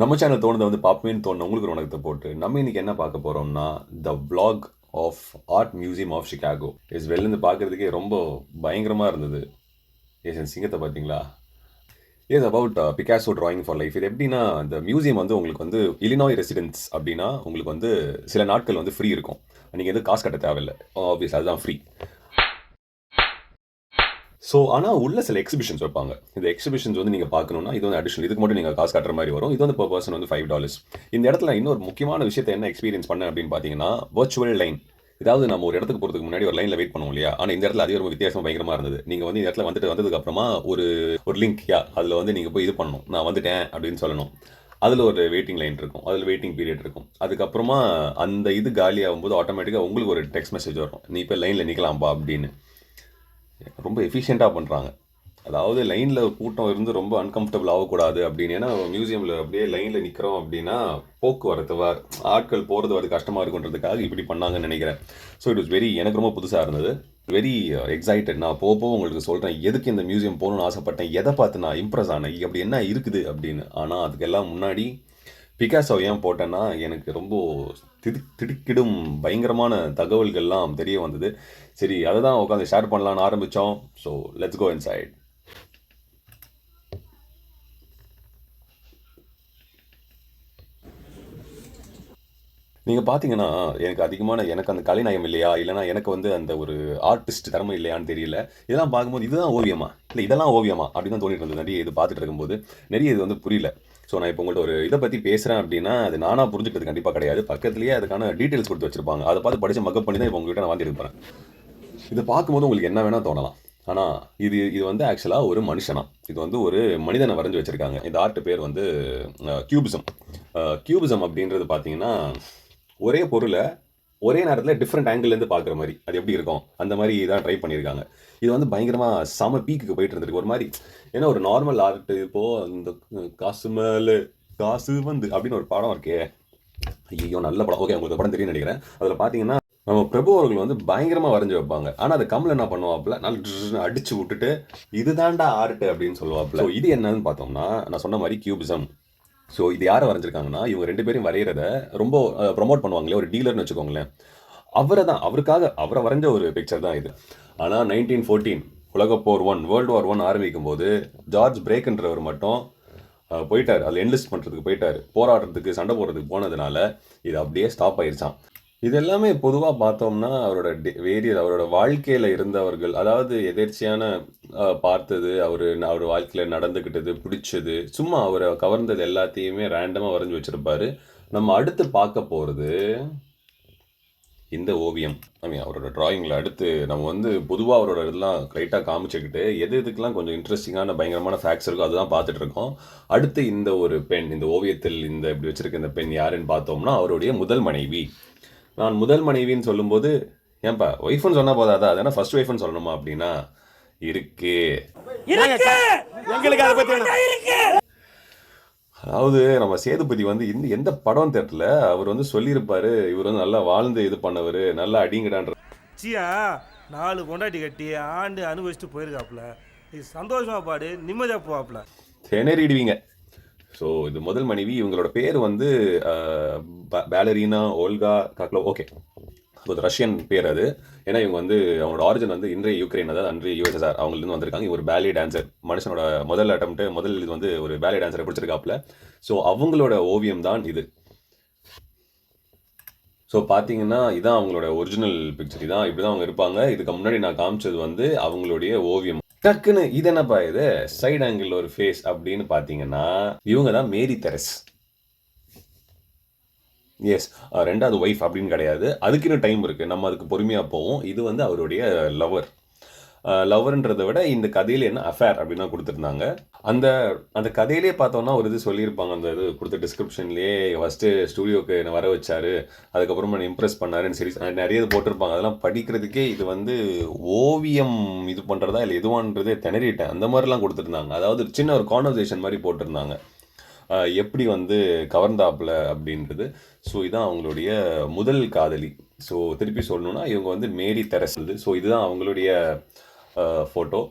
நம்ம சேனல் தோணுதை வந்து பார்ப்பேன்னு தோணுன உங்களுக்கு ஒரு வணக்கத்தை போட்டு நம்ம இன்றைக்கி என்ன பார்க்க போகிறோம்னா the vlog of art museum of Chicago is வெளிலேருந்து பார்க்குறதுக்கே ரொம்ப பயங்கரமாக இருந்தது. ஏசன் சிங்கத்தை பார்த்தீங்களா? Is about Picasso drawing for life இது எப்படின்னா இந்த மியூசியம் வந்து உங்களுக்கு வந்து இலினாய் ரெசிடென்ஸ் அப்படின்னா உங்களுக்கு வந்து சில நாட்கள் வந்து ஃப்ரீ இருக்கும். நீங்கள் எதுவும் காசு கட்ட தேவையில்லை. ஆப்வியஸ் அதுதான் ஃப்ரீ ஸோ ஆனால் உள்ள சில எக்ஸிபிஷன்ஸ் வைப்பாங்க. இந்த எக்ஸிபிஷன்ஸ் வந்து நீங்கள் பார்க்கணுன்னா இது வந்து அடிஷனல் இதுக்கு மட்டும் நீங்கள் காசு கட்டுற மாதிரி வரும். இது வந்து பர் பர்சன் வந்து ஃபைவ் டாலர்ஸ் இந்த இடத்துல இன்னொரு முக்கியமான விஷயத்தை என்ன எக்ஸ்பீரியன்ஸ் பண்ணேன் அப்படின்னு பார்த்தீங்கன்னா வர்ச்சுவல் லைன் இதாவது நம்ம ஒரு இடத்துக்கு போகிறதுக்கு முன்னாடி ஒரு லைனில் வெயிட் பண்ணுவோம் இல்லையா? ஆனால் இந்த இடத்துல அதே ஒரு வித்தியாசம் பயங்கரமாக இருந்தது. நீங்கள் வந்து இந்த இடத்துல வந்துட்டு வந்ததுக்கு அப்புறமா ஒரு ஒரு லிங்க் யா? அதில் வந்து நீங்கள் போய் இது பண்ணணும். நான் வந்துட்டேன் அப்படின்னு சொல்லணும். அதில் ஒரு வெயிட்டிங் லைன் இருக்கும். அதில் வெயிட்டிங் பீரியட் இருக்கும். அதுக்கப்புறமா அந்த இது காலி ஆகும்போது ஆட்டோமேட்டிக்காக உங்களுக்கு ஒரு டெக்ஸ்ட் மெசேஜ் வரும். நீ இப்போ லைனில் நிற்கலாம்பா அப்படின்னு. ரொம்ப எஃபிஷியண்ட்டாக பண்ணுறாங்க அதாவது லைனில் கூட்டம் இருந்து ரொம்ப அன்கம்ஃபர்டபுள் ஆகக்கூடாது அப்படின்னு. ஏன்னா மியூசியமில் அப்படியே லைனில் நிற்கிறோம் அப்படின்னா போக்குவரத்து வர ஆட்கள் போகிறது வரது கஷ்டமாக இருக்குன்றதுக்காக இப்படி பண்ணாங்கன்னு நினைக்கிறேன். ஸோ இட் வாஸ் வெரி எனக்கு ரொம்ப புதுசாக இருந்தது. வெரி எக்ஸைட்டட் uh, நான் போக போக உங்களுக்கு சொல்கிறேன் எதுக்கு இந்த மியூசியம் போகணுன்னு ஆசைப்பட்டேன் எதை பார்த்து நான் இம்ப்ரெஸ் ஆனேன் அப்படி என்ன இருக்குது அப்படின்னு. ஆனால் அதுக்கெல்லாம் முன்னாடி பிகாசோ ஏன் போட்டேன்னா எனக்கு ரொம்ப திடு திடுக்கிடும் பயங்கரமான தகவல்கள்லாம் தெரிய வந்தது. சரி அதை தான் உட்காந்து ஷேர் பண்ணலான்னு ஆரம்பித்தோம் ஸோ லெட்ஸ் கோ இன்சைட் நீங்கள் பார்த்தீங்கன்னா எனக்கு அதிகமான எனக்கு அந்த கலைநயம் இல்லையா? இல்லைனா எனக்கு வந்து அந்த ஒரு ஆர்டிஸ்ட் திறமை இல்லையான்னு தெரியல. இதெல்லாம் பார்க்கும்போது இதுதான் ஓவியமா? இல்லை இதெல்லாம் ஓவியமா? அப்படின்னு தான் தோணிட்டு இருந்தது. நிறைய இது பார்த்துட்டு இருக்கும்போது நிறைய இது வந்து புரியல. ஸோ நான் இப்போ உங்கள்கிட்ட ஒரு இதை பற்றி பேசுகிறேன் அப்படின்னா அது நானாக புரிஞ்சுக்கிறது கண்டிப்பாக கிடையாது. பக்கத்துலேயே அதுக்கான டீட்டெயில்ஸ் கொடுத்து வச்சிருப்பாங்க. அதை பார்த்து படித்து மக்கப் பண்ணி தான் இப்போ உங்கள்கிட்ட நான் வாங்கியிருப்பேன் இதை பார்க்கும்போது உங்களுக்கு என்ன வேணால் தோணலாம். ஆனால் இது இது வந்து ஆக்சுவலாக ஒரு மனுஷனா? இது வந்து ஒரு மனிதனை வரைஞ்சி வச்சுருக்காங்க. இந்த ஆர்ட் பேர் வந்து கியூபிசம் கியூபிசம் அப்படின்றது பார்த்தீங்கன்னா ஒரே பொருளை ஒரே நேரத்தில் டிஃப்ரெண்ட் ஆங்கிள்லேருந்து பார்க்குற மாதிரி. அது எப்படி இருக்கும்? அந்த மாதிரி தான் ட்ரை பண்ணியிருக்காங்க. இது வந்து பயங்கரமாக சம பீக்குக்கு போயிட்டு இருந்திருக்கு. ஒரு மாதிரி ஏன்னா ஒரு நார்மல் ஆர்ட் இப்போ இந்த காசு மேலே காசு வந்து அப்படின்னு ஒரு படம் இருக்கே. ஐயோ நல்ல படம். ஓகே உங்களுக்கு படம் தெரியும் நினைக்கிறேன். அதில் பார்த்தீங்கன்னா நம்ம பிரபு அவர்கள் வந்து பயங்கரமாக வரைஞ்சி வைப்பாங்க. ஆனால் அது கமல் என்ன பண்ணுவாப்புல? நல்ல அடிச்சு விட்டுட்டு இதுதான்டா ஆர்ட் அப்படின்னு சொல்லுவாப்புல. இது என்னன்னு பார்த்தோம்னா நான் சொன்ன மாதிரி கியூபிசம் ஸோ இது யாரை வரைஞ்சிருக்காங்கன்னா இவங்க ரெண்டு பேரும் வரைகிறத ரொம்ப ப்ரொமோட் பண்ணுவாங்களே ஒரு டீலர்னு வச்சுக்கோங்களேன். அவரை தான் அவருக்காக அவரை வரைஞ்ச ஒரு பிக்சர் தான் இது. ஆனால் நைன்டீன் ஃபோர்டீன் உலகப்போர் ஒன் வேர்ல்டு வார் ஒன் ஆரம்பிக்கும் போது ஜார்ஜ் பிரேக்ன்றவர் மட்டும் போயிட்டார். அதில் என்லிஸ்ட் பண்ணுறதுக்கு போயிட்டார். போராடுறதுக்கு சண்டை போடுறதுக்கு போனதுனால இது அப்படியே ஸ்டாப் ஆயிருச்சான் இது எல்லாமே பொதுவாக பார்த்தோம்னா அவரோட வேரியர் அவரோட வாழ்க்கையில் இருந்தவர்கள் அதாவது எதேர்ச்சியான பார்த்தது அவர் அவர் வாழ்க்கையில் நடந்துக்கிட்டது பிடிச்சது சும்மா அவரை கவர்ந்தது எல்லாத்தையுமே ரேண்டமாக வரைஞ்சி வச்சுருப்பாரு. நம்ம அடுத்து பார்க்க போகிறது இந்த ஓவியம். ஐ மீன் அவரோட டிராயிங்கில் அடுத்து நம்ம வந்து பொதுவாக அவரோட இதெல்லாம் லைட்டாக காமிச்சுக்கிட்டு எது எதுக்கெல்லாம் கொஞ்சம் இன்ட்ரெஸ்டிங்கான பயங்கரமான ஃபேக்ட்ஸ் இருக்கோ அதுதான் பார்த்துட்டு இருக்கோம். அடுத்து இந்த ஒரு பெண் இந்த ஓவியத்தில் இந்த இப்படி வச்சுருக்க இந்த பெண் யாருன்னு பார்த்தோம்னா அவருடைய முதல் மனைவி. நான் முதல் மனைவின்னு சொல்லும்போது ஏன்பா ஒய்ஃப்னு சொன்னால் போதாதா? அதனால் ஃபர்ஸ்ட் ஒய்ஃப்னு சொல்லணுமா அப்படின்னா இருக்கு. எங்களுக்கு அதை பத்தி. அதாவது நம்ம சேதுபதி வந்து இந்த எந்த படம் தெரியல. அவர் வந்து சொல்லியிருப்பாரு இவர் வந்து நல்லா வாழ்ந்து இது பண்ணவர் நல்லா அடிங்கடான்ற சியா நாலு கொண்டாட்டி கட்டி ஆண்டு அனுபவிச்சுட்டு போயிருக்காப்புல. இது சந்தோஷமா பாடு நிம்மதியா போவாப்புல. திணறிடுவீங்க. ஸோ இது முதல் மனைவி இவங்களோட பேர் வந்து பேலரீனா ஓல்கா காக்லோ ஓகே. ஒரு ரஷ்யன் பேர் அது. ஏன்னா இவங்க வந்து அவங்களோட ஆரிஜின் வந்து இன்றைய யூக்ரைன் அதாவது அன்றைய யூஎஸ்எஸ்ஆர் அவங்கலேருந்து வந்திருக்காங்க. இவர் ஒரு டான்சர் மனுஷனோட முதல் அட்டம்ப்ட் முதல் இது வந்து ஒரு பேலி டான்சரை பிடிச்சிருக்காப்புல. ஸோ அவங்களோட ஓவியம் தான் இது. ஸோ பார்த்தீங்கன்னா இதான் அவங்களோட ஒரிஜினல் பிக்சர் இதான் இப்படி தான் அவங்க இருப்பாங்க. இதுக்கு முன்னாடி நான் காமிச்சது வந்து அவங்களுடைய ஓவியம். டக்குன்னு இது என்னப்பா இது? சைடு ஆங்கிள் ஒரு ஃபேஸ் அப்படின்னு பார்த்தீங்கன்னா இவங்க தான் மேரி தெரஸ். எஸ் ரெண்டாவது ஒய்ஃப் அப்படின்னு கிடையாது. அதுக்குன்னு டைம் இருக்குது நம்ம அதுக்கு பொறுமையாக போவோம். இது வந்து அவருடைய லவர் லவர்ன்றதை விட இந்த கதையில் என்ன அஃபேர் அப்படின்னு கொடுத்துருந்தாங்க. அந்த அந்த கதையிலே பார்த்தோம்னா ஒரு இது சொல்லியிருப்பாங்க. அந்த இது கொடுத்த டிஸ்கிரிப்ஷன்லேயே ஃபஸ்ட்டு ஸ்டூடியோக்கு என்னை வர வச்சாரு. அதுக்கப்புறமா என்னை இம்ப்ரெஸ் பண்ணாருன்னு சரி நிறைய இது போட்டிருப்பாங்க. அதெல்லாம் படிக்கிறதுக்கே இது வந்து ஓவியம் இது பண்ணுறதா இல்லை எதுவான்றதே திணறிட்டேன். அந்த மாதிரிலாம் கொடுத்துருந்தாங்க. அதாவது சின்ன ஒரு கான்வர்சேஷன் மாதிரி போட்டிருந்தாங்க. எப்படி வந்து கவர்ந்தாப்புல அப்படின்றது. ஸோ இதுதான் அவங்களுடைய முதல் காதலி. ஸோ திருப்பி சொல்லணுன்னா இவங்க வந்து மேரி தெரசுது ஸோ இதுதான் அவங்களுடைய ஃபோட்டோ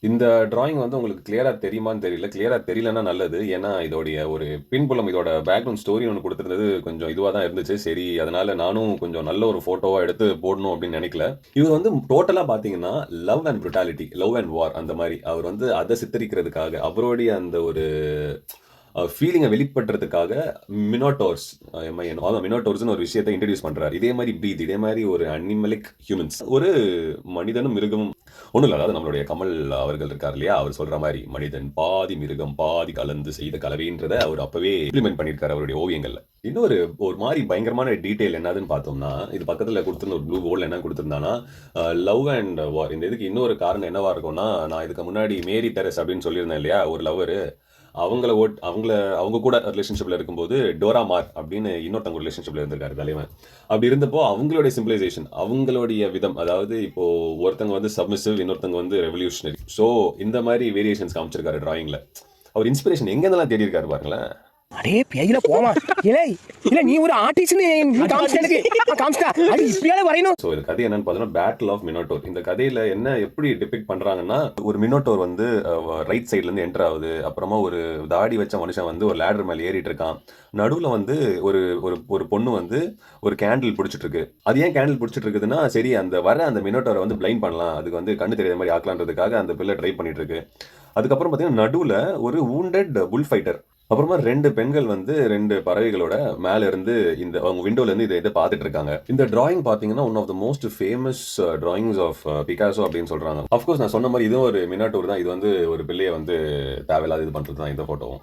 இந்த டிராயிங் வந்து உங்களுக்கு கிளியராக தெரியுமான்னு தெரியல. கிளியராக தெரியலன்னா நல்லது. ஏன்னா, இதோடைய ஒரு பின்புலம் இதோட பேக்ரவுண்ட் ஸ்டோரி ஒன்று கொடுத்துருந்தது கொஞ்சம் இதுவாக தான் இருந்துச்சு. சரி, அதனால நானும் கொஞ்சம் நல்ல ஒரு ஃபோட்டோவாக எடுத்து போடணும் அப்படின்னு நினைக்கல இவர் வந்து டோட்டலாக பார்த்தீங்கன்னா, love and brutality, love and war அந்த மாதிரி அவர் வந்து அதை சித்தரிக்கிறதுக்காக, அவருடைய அந்த ஒரு ஃபீலிங்கை வெளிப்படுறதுக்காக மினோட்டோர்ஸ் மினோட்டோர்ஸ்னு அதான் ஒரு விஷயத்த இன்ட்ரடியூஸ் பண்ணுறாரு இதே மாதிரி பிரீத், இதே மாதிரி ஒரு அனிமலிக் ஹியூமன்ஸ். ஒரு மனிதனும், மிருகமும் ஒன்றும் இல்லை அதாவது நம்மளுடைய கமல் அவர்கள் இருக்கார் இல்லையா? அவர் சொல்கிற மாதிரி மனிதன் பாதி மிருகம், பாதி கலந்து செய்த கலவைன்றதை அவர் அப்போவே இம்ப்ளிமெண்ட் பண்ணியிருக்காரு அவருடைய ஓவியங்களில் இன்னொரு ஒரு மாதிரி பயங்கரமான டீட்டெயில் என்னதுன்னு பார்த்தோம்னா, இது பக்கத்தில் கொடுத்துருந்த ஒரு ப்ளூ போர்டில் என்ன கொடுத்துருந்தான்னா லவ் அண்ட் வார். இந்த இதுக்கு இன்னொரு காரணம் என்னவா இருக்கும்னா, நான் இதுக்கு முன்னாடி மேரி டெரஸ் அப்படின்னு சொல்லியிருந்தேன் இல்லையா? ஒரு லவ்வரு. அவங்கள ஓட் அவங்கள அவங்க கூட ரிலேஷன்ஷிப்பில் இருக்கும்போது, டோரா மார் அப்படின்னு இன்னொருத்தவங்க ரிலேஷன்ஷிப்பில் இருந்திருக்காரு தலைவன். அப்படி இருந்தப்போ அவங்களுடைய சிம்பிளைசேஷன் அவங்களுடைய விதம். அதாவது இப்போது ஒருத்தங்க வந்து சப்மிசிவ், இன்னொருத்தங்க வந்து ரெவல்யூஷனரி. ஸோ இந்த மாதிரி வேரியேஷன்ஸ் காமிச்சிருக்காரு ட்ராயிங்கில் அவர் இன்ஸ்பிரேஷன் எங்கேருந்தெல்லாம் தேடியிருக்காரு பாருங்களேன். அடே பேயில போமா இலே இல்ல நீ ஒரு ஆர்டிஸ்ட்னு நீ எனக்கு. ஆ, காமிச்சிட்டா. அது இப்படியால வரையணும். ஸோ இது கதை என்னன்னு பார்த்தோம்னா பேட்டில் ஆஃப் மினோட்டோர் இந்த கதையில என்ன எப்படி டிபிக் பண்றாங்கன்னா ஒரு மினோட்டோர் வந்து ரைட் சைட்ல இருந்து என்டர் ஆகுது. அப்புறமா ஒரு தாடி வச்ச மனுஷன் வந்து ஒரு லேடர் மேல ஏறிட்டு இருக்கான். நடுவுல வந்து ஒரு ஒரு ஒரு பொண்ணு வந்து ஒரு கேண்டில் பிடிச்சிட்டு இருக்கு அது ஏன் கேண்டில் பிடிச்சிட்டு இருக்குதுன்னா சரி அந்த வர அந்த மினோட்டோரை வந்து பிளைண்ட் பண்ணலாம். அதுக்கு வந்து கண்ணு தெரியாத மாதிரி ஆக்கலான்றதுக்காக அந்த பிள்ளை ட்ரை பண்ணிட்டு இருக்கு அதுக்கப்புறம் பார்த்தீங்கன்னா நடுவுல ஒரு wounded புல் ஃபைட்டர் அப்புறமா ரெண்டு பெண்கள் வந்து ரெண்டு பறவைகளோட மேல இருந்து இந்த அவங்க விண்டோல இருந்து இதை இதை பார்த்துட்டு இருக்காங்க. இந்த டிராயிங் பாத்தீங்கன்னா one of the most famous drawings of Picasso அப்படின்னு சொல்றாங்க. அஃப்கோர்ஸ் நான் சொன்ன மாதிரி இதுவும் ஒரு மினாட்டோர் தான். இது வந்து ஒரு பிள்ளையை வந்து தேவையில்லாத இது பண்றது தான் இந்த போட்டோவும்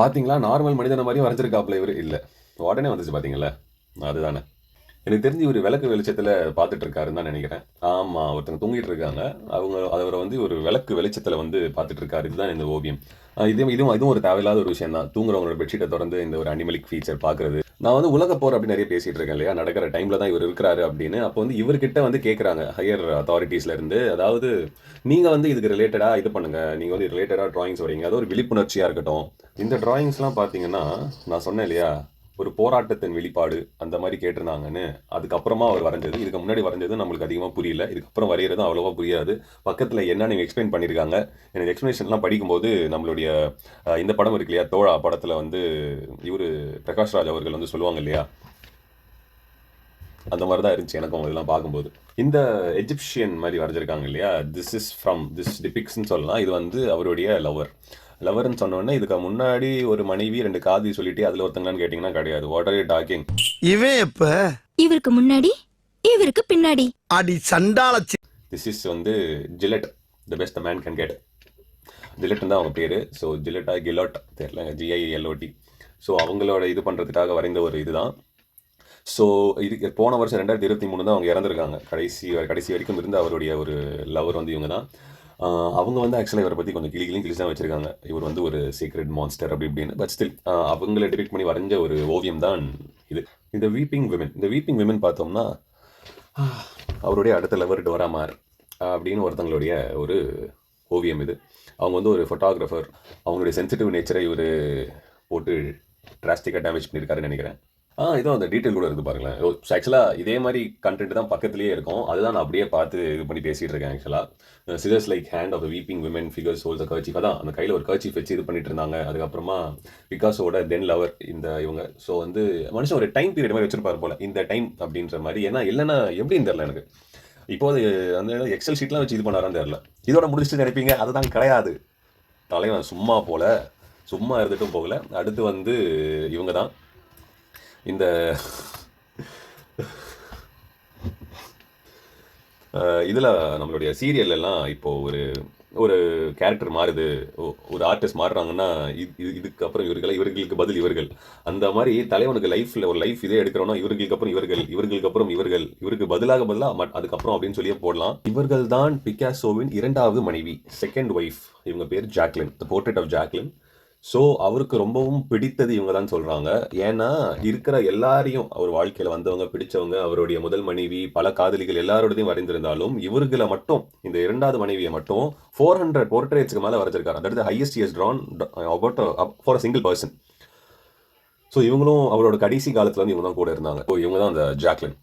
பாத்தீங்களா நார்மல் மனிதன மாதிரியும் வரைஞ்சிருக்காப்ல இவர்? இல்லை. உடனே வந்துச்சு பாத்தீங்களா அதுதானே. எனக்கு தெரிஞ்சு இவர் விளக்கு வெளிச்சத்தில் பார்த்துட்டு இருக்காருன்னு தான் நினைக்கிறேன். ஆமாம் ஒருத்தங்க தூங்கிட்டு இருக்காங்க. அவங்க அவரை வந்து ஒரு விளக்கு வெளிச்சத்தில் வந்து பார்த்துட்டு இருக்காரு இதுதான் இந்த ஓவியம். இதுவும் இதுவும் இதுவும் ஒரு தேவையில்லாத ஒரு விஷயம் தான். தூங்குறவங்களோட பெட்ஷீட்டை திறந்து இந்த ஒரு அனிமலிக் ஃபீச்சர் பார்க்குறது. நான் வந்து உலக போர் அப்படி நிறைய பேசிகிட்டு இருக்கேன் இல்லையா? நடக்கிற டைமில் தான் இவர் இருக்கிறாரு அப்படின்னு. அப்போ வந்து இவர்கிட்ட வந்து கேட்குறாங்க ஹையர் அதாரிட்டிஸ்லேருந்து அதாவது நீங்கள் வந்து இதுக்கு ரிலேட்டடாக இது பண்ணுங்கள் நீங்கள் வந்து ரிலேட்டடாக ட்ராயிங்ஸ் வரீங்க அது ஒரு விழிப்புணர்ச்சியாக இருக்கட்டும். இந்த ட்ராயிங்ஸ்லாம் பார்த்தீங்கன்னா நான் சொன்னேன் இல்லையா? ஒரு போராட்டத்தின் வெளிப்பாடு அந்த மாதிரி கேட்டிருந்தாங்கன்னு அதுக்கப்புறமா அவர் வரைஞ்சது இதுக்கு முன்னாடி வரைஞ்சது நம்மளுக்கு அதிகமாக புரியல இதுக்கப்புறம் வரைகிறது அவ்வளோவா புரியாது. பக்கத்தில் என்ன நீங்கள் எக்ஸ்பிளைன் பண்ணியிருக்காங்க எனக்கு எக்ஸ்பிளேஷன்லாம் படிக்கும்போது நம்மளுடைய இந்த படம் இருக்கு இல்லையா தோழா படத்தில் வந்து இவர் பிரகாஷ்ராஜ் அவர்கள் வந்து சொல்லுவாங்க இல்லையா? அந்த மாதிரி தான் இருந்துச்சு எனக்கும் இதெல்லாம் பார்க்கும்போது. இந்த எஜிப்ஷியன் மாதிரி வரைஞ்சிருக்காங்க இல்லையா? திஸ் இஸ் ஃப்ரம் திஸ் டிபிக்ஸ்னு சொல்லலாம். இது வந்து அவருடைய லவர் லவர்னு சொன்னோடனே இதுக்கு முன்னாடி ஒரு மனைவி ரெண்டு காதி சொல்லிட்டு அதில் ஒருத்தங்களான்னு கேட்டிங்கன்னா கிடையாது. வாட் ஆர் யூ டாக்கிங் இவன் எப்ப? இவருக்கு முன்னாடி இவருக்கு பின்னாடி. அடி சண்டால திஸ் இஸ் வந்து Gillette the best man can get ஜிலட்னு தான் அவங்க பேர். ஸோ ஜிலட்டா கிலோட் தெரியல ஜிஐஎல்ஓடி ஸோ அவங்களோட இது பண்ணுறதுக்காக வரைந்த ஒரு இதுதான். ஸோ இது போன வருஷம் ரெண்டாயிரத்தி இருபத்தி மூணு தான் அவங்க இறந்துருக்காங்க. கடைசி கடைசி வரைக்கும் இருந்த அவருடைய ஒரு லவர் வந்து இவங்க தான் அவங்க வந்து ஆக்சுவலாக இவரை பற்றி கொஞ்சம் கிளி கிளி தான் வச்சிருக்காங்க. இவர் வந்து ஒரு சீக்ரெட் மான்ஸ்டர் அப்படி இப்படின்னு. பட் ஸ்டில் அவங்கள டிபிக் பண்ணி வரைஞ்ச ஒரு ஓவியம் தான் இது. இந்த வீப்பிங் விமன் இந்த வீப்பிங் விமன் பார்த்தோம்னா அவருடைய அடுத்த லெவர் டோராமார் அப்படின்னு ஒருத்தங்களுடைய ஒரு ஓவியம் இது. அவங்க வந்து ஒரு ஃபோட்டோகிராஃபர் அவங்களுடைய சென்சிட்டிவ் நேச்சரை இவர் போட்டு டிராஸ்டிக்காக டேமேஜ் பண்ணியிருக்காருன்னு நினைக்கிறேன். ஆ இதோ அந்த டீட்டெயில் கூட இருக்குது பாருங்களேன். ஓ ஆக்சுவலாக இதே மாதிரி கண்டென்ட் தான் பக்கத்துலேயே இருக்கும். அதுதான் நான் அப்படியே பார்த்து இது பண்ணி பேசிகிட்டு இருக்கேன் ஆக்சுவலாக others like hand of weeping women figures holds the kerchief அதான் அந்த கையில் ஒரு கர்ச்சீஃப் வச்சு இது பண்ணிட்டு இருந்தாங்க. அதுக்கப்புறமா பிகாஸோட தென் லவர் இந்த இவங்க. ஸோ வந்து மனுஷன் ஒரு டைம் பீரியட் மாதிரி வச்சிருப்பாரு போல. இந்த டைம் அப்படின்ற மாதிரி. ஏன்னா இல்லைன்னா எப்படின்னு தெரில எனக்கு. இப்போ அது அந்த எக்ஸல் ஷீட்லாம் வச்சு இது பண்ணாரான்னு தெரில இதோட முடிச்சுட்டு நினைப்பீங்க அதுதான் கிடையாது. தலைவன் சும்மா போல. சும்மா இருந்துட்டும் போகல. அடுத்து வந்து இவங்க தான். இந்த இதில் நம்மளுடைய சீரியல் எல்லாம் இப்போ ஒரு ஒரு கேரக்டர் மாறுது. ஒரு ஆர்டிஸ்ட் மாறுறாங்கன்னா இது இது- இதுக்கப்புறம் இவர்கள் இவர்களுக்கு பதில் இவர்கள். அந்த மாதிரி தலைவனுக்கு லைஃப்ல ஒரு லைஃப் இதே எடுக்கிறோம்னா இவர்களுக்கு அப்புறம் இவர்கள் இவர்களுக்கு அப்புறம் இவர்கள் இவருக்கு பதிலாக பதிலாக மட்- அதுக்கப்புறம் அப்படின்னு சொல்லியே போடலாம். இவர்கள் தான் பிகாசோவின் இரண்டாவது மனைவி செகண்ட் ஒய்ஃப் இவங்க பேர் Jacqueline the portrait of Jacqueline. So அவருக்கு ரொம்பவும் பிடித்தது இவங்க தான் சொல்கிறாங்க ஏன்னா இருக்கிற எல்லாரையும் அவர் வாழ்க்கையில் வந்தவங்க பிடிச்சவங்க அவருடைய முதல் மனைவி பல காதலிகள் எல்லாரோடையும் வரைந்திருந்தாலும் இவர்களை மட்டும் இந்த இரண்டாவது மனைவியை மட்டும் ஃபோர் ஹண்ட்ரட் போர்ட்ரேட்ஸ்க்கு மேலே வரைஞ்சிருக்காரு. அதாவது highest years drawn about for a single person so இவங்களும் அவரோட கடைசி காலத்தில் வந்து இவங்க தான் கூட இருந்தாங்க. ஸோ இவங்க தான் அந்த ஜாக்லின்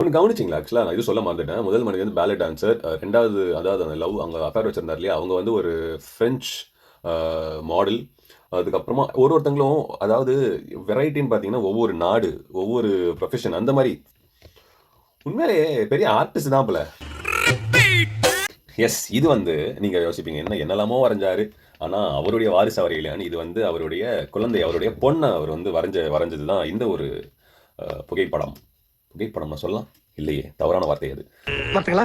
ஒன்று கவனிச்சிங்களா? ஆக்சுவலாக நான் இது சொல்ல மறந்துட்டேன். முதல் மனைவி வந்து பேலட் டான்சர் ரெண்டாவது அதாவது அந்த லவ் அவங்க அஃபேர் வச்சிருந்தார் இல்லையா? அவங்க வந்து ஒரு ஃப்ரெஞ்ச் மாடல் அதுக்கப்புறமா ஒரு ஒருத்தங்களும் அதாவது வெரைட்டின்னு பார்த்தீங்கன்னா ஒவ்வொரு நாடு ஒவ்வொரு ப்ரொஃபஷன் அந்த மாதிரி. உண்மையிலேயே பெரிய ஆர்டிஸ்ட் தான் போல. எஸ் இது வந்து நீங்கள் யோசிப்பீங்க என்ன என்னெல்லாமோ வரைஞ்சாரு. ஆனால் அவருடைய வாரிசு அவர் இல்லையான்னு இது வந்து அவருடைய குழந்தை அவருடைய பொண்ணை அவர் வந்து வரைஞ்ச வரைஞ்சது தான் இந்த ஒரு புகைப்படம் புகைப்படம். நான் சொல்லலாம். இல்லையே தவறான வார்த்தை அது. பாத்தீங்களா?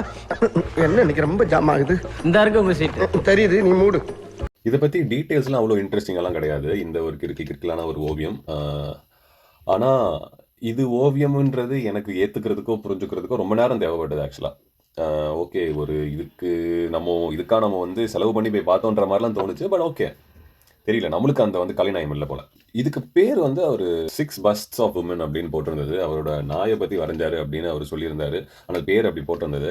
என்ன இன்னைக்கு ரொம்ப ஜாம் ஆகுது. இந்த இருக்கு உங்க சீட் தெரியுது நீ மூடு. இதை பற்றி டீட்டெயில்ஸ்லாம் அவ்வளோ இன்ட்ரெஸ்டிங்கெல்லாம் கிடையாது. இந்த ஒரு கிறுக்கி கிறுக்கலான ஒரு ஓவியம். ஆனால் இது ஓவியம்ன்றது எனக்கு ஏற்றுக்கிறதுக்கோ புரிஞ்சுக்கிறதுக்கோ ரொம்ப நேரம் தேவைப்பட்டது ஆக்சுவலாக ஓகே ஒரு இதுக்கு நம்ம இதுக்காக நம்ம வந்து செலவு பண்ணி போய் பார்த்தோன்ற மாதிரிலாம் தோணுச்சு பட் ஓகே தெரியல நம்மளுக்கு அந்த வந்து கலைநாயம் இல்லை போல. இதுக்கு பேர் வந்து அவர் சிக்ஸ் பஸ்ட்ஸ் ஆஃப் உமன் அப்படின்னு போட்டிருந்தது. அவரோட நாயை பற்றி வரைஞ்சாரு அப்படின்னு அவர் சொல்லியிருந்தாரு. ஆனால் பேர் அப்படி போட்டிருந்தது.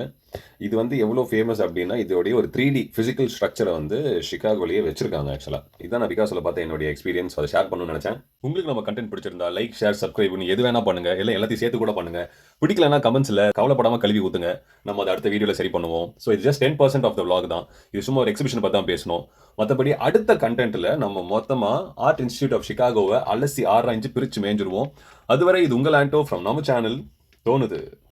இது வந்து எவ்வளோ ஃபேமஸ் அப்படின்னா இதோடைய ஒரு த்ரீ டி ஃபிசிக்கல் ஸ்ட்ரக்சரை வந்து ஷிகாகோலேயே வச்சிருக்காங்க ஆக்சுவலாக இதான் நான் பிகாஸில் பார்த்த என்னுடைய எக்ஸ்பீரியன்ஸ் அதை ஷேர் பண்ணணும்னு நினச்சேன். உங்களுக்கு நம்ம கண்டென்ட் பிடிச்சிருந்தா லைக் ஷேர் சப்ஸ்கிரைப் பண்ணி எது வேணா பண்ணுங்க. இல்லை எல்லாத்தையும் சேர்த்து கூட பண்ணுங்க. பிடிக்கலனா கமெண்ட்ஸில் கவலைப்படாமல் கழுவி ஊத்துங்க. நம்ம அதை அடுத்த வீடியோவில் சரி பண்ணுவோம். ஸோ இது just ten percent of the vlog தான். இது சும்மா ஒரு எக்ஸிபிஷன் பற்றி தான் பேசணும். மற்றபடி அடுத்த கண்டென்ட்டில் நம்ம மொத்தமாக ஆர்ட் இன்ஸ்டியூட் ஆஃப் ஷிகாகோவை அலசி ஆராய்ஞ்சு பிரித்து மேஞ்சிருவோம் அதுவரை இது உங்கள் ஆண்டோ ஃப்ரம் நம்ம சேனல் தோணுது.